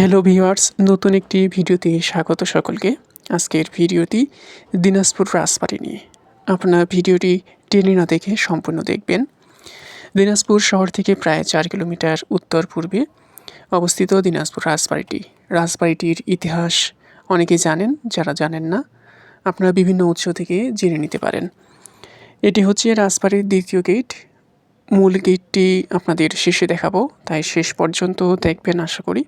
Hello viewers নতুন একটি ভিডিওতে স্বাগত সকলকে। আজকের ভিডিওটি দিনাজপুর রাজবাড়ি নিয়ে। আপনার ভিডিওটি টেনে না দেখে সম্পূর্ণ দেখবেন। দিনাজপুর শহর থেকে প্রায় চার কিলোমিটার উত্তর পূর্বে অবস্থিত দিনাজপুর রাজবাড়িটি। রাজবাড়িটির ইতিহাস অনেকে জানেন, যারা জানেন না, আপনারা বিভিন্ন উৎস থেকে জেনে নিতে পারেন। এটি হচ্ছে রাজবাড়ির দ্বিতীয় গেট। মূল গেটটি আপনাদের শেষে দেখাবো, তাই শেষ পর্যন্ত দেখবেন, আশা করি।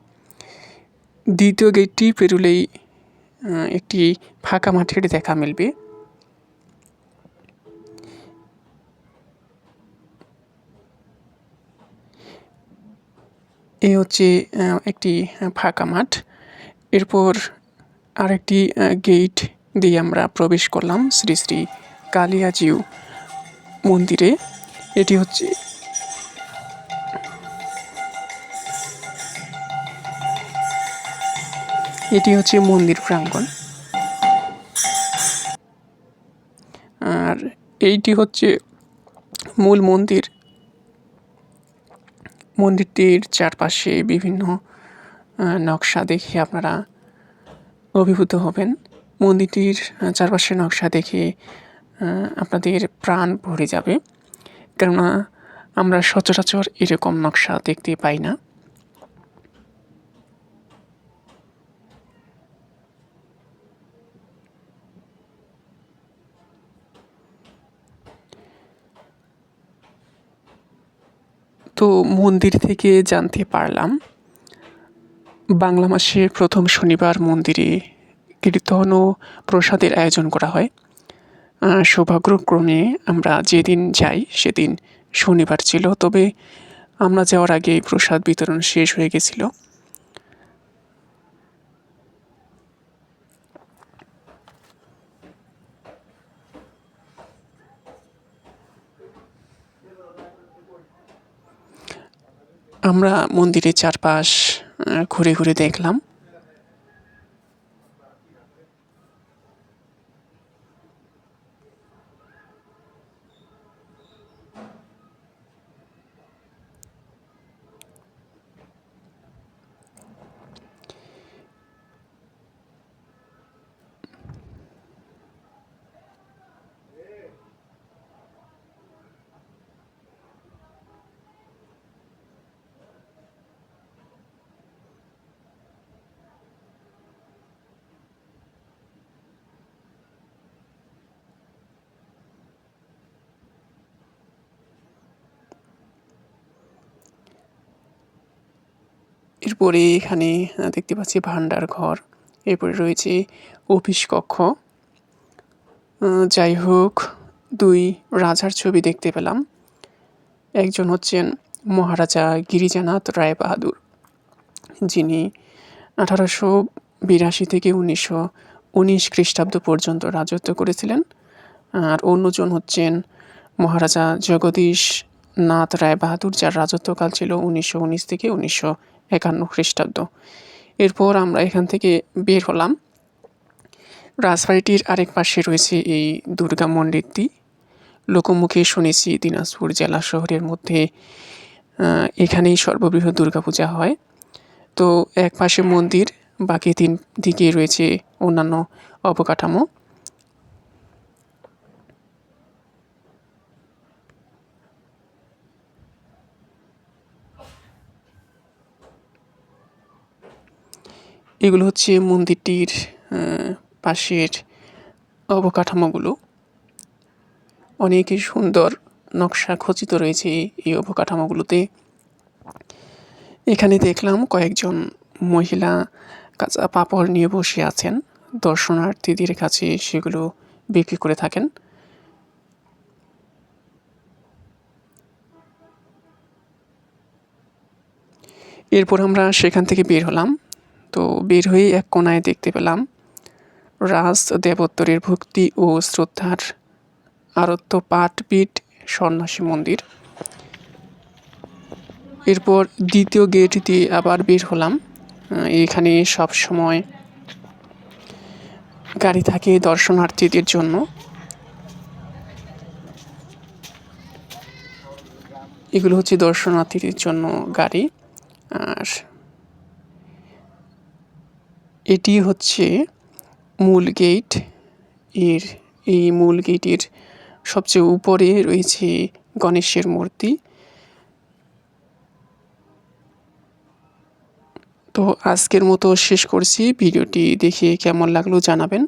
দ্বিতীয় গেটটি পেরুলেই একটি ফাঁকা মাঠের দেখা মিলবে। এ হচ্ছে একটি ফাঁকা মাঠ। এরপর আরেকটি গেট দিয়ে আমরা প্রবেশ করলাম শ্রী শ্রী কালিয়াজিউ মন্দিরে। এটি হচ্ছে এটি হচ্ছে মন্দির প্রাঙ্গণ। আর এইটি হচ্ছে মূল মন্দির। মন্দিরটির চারপাশে বিভিন্ন নকশা দেখে আপনারা অভিভূত হবেন। মন্দিরটির চারপাশে নকশা দেখে আপনাদের প্রাণ ভরে যাবে। কেননা আমরা সচরাচর এরকম নকশা দেখতে পাই না। তো মন্দির থেকে জানতে পারলাম। বাংলা মাসের প্রথম শনিবার মন্দিরে কীর্তন ও প্রসাদের আয়োজন করা হয়। সৌভাগ্যক্রমে আমরা যেদিন যাই সেদিন শনিবার ছিল, তবে আমরা যাওয়ার আগে প্রসাদ বিতরণ শেষ হয়ে গেছিল। আমরা মন্দিরের চারপাশ ঘুরে ঘুরে দেখলাম। এরপরে এখানে দেখতে পাচ্ছি ভান্ডার ঘর। এরপরে রয়েছে অফিস কক্ষ। যাই হোক, দুই রাজার ছবি দেখতে পেলাম। একজন হচ্ছেন মহারাজা গিরিজানাথ রায় বাহাদুর যিনি আঠারোশো বিরাশি থেকে উনিশশো উনিশ খ্রিস্টাব্দ পর্যন্ত রাজত্ব করেছিলেন। আর অন্যজন হচ্ছেন মহারাজা জগদীশ নাথ রায় বাহাদুর যার রাজত্বকাল ছিল উনিশশো উনিশ থেকে উনিশশো একান্ন খ্রিস্টাব্দ। এরপর আমরা এখান থেকে বের হলাম। রাজবাড়িটির আরেক পাশে রয়েছে এই দুর্গা মন্দিরটি। লোকমুখে শুনেছি দিনাজপুর জেলা শহরের মধ্যে এখানেই সর্ববৃহৎ দুর্গাপূজা হয়। তো এক পাশে মন্দির, বাকি তিন দিকে রয়েছে অন্যান্য অবকাঠামো। এগুলো হচ্ছে মন্দিরটির পাশের অবকাঠামোগুলো। অনেকই সুন্দর নকশা খচিত রয়েছে এই অবকাঠামোগুলোতে। এখানে দেখলাম কয়েকজন মহিলা কাঁচা পাপড় নিয়ে বসে আছেন। দর্শনার্থীদের কাছে সেগুলো বিক্রি করে থাকেন। এরপর আমরা সেখান থেকে বের হলাম। তো বের হয়ে এক কোনায় দেখতে পেলাম রাজ দেবোত্তরের ভক্তি ও শ্রদ্ধার আরত্য পাঠপীঠ সন্ন্যাসী মন্দির। এরপর দ্বিতীয় গেট দিয়ে আবার বের হলাম। এখানে সব সময় গাড়ি থাকে দর্শনার্থীদের জন্য। এগুলো হচ্ছে দর্শনার্থীদের জন্য গাড়ি। আর এটি হচ্ছে মূল গেট। এর, এই মূল গেটের সবচেয়ে উপরে রয়েছে গণেশের মূর্তি। তো আজকের মতো শেষ করছি। ভিডিওটি দেখে কেমন লাগল জানাবেন।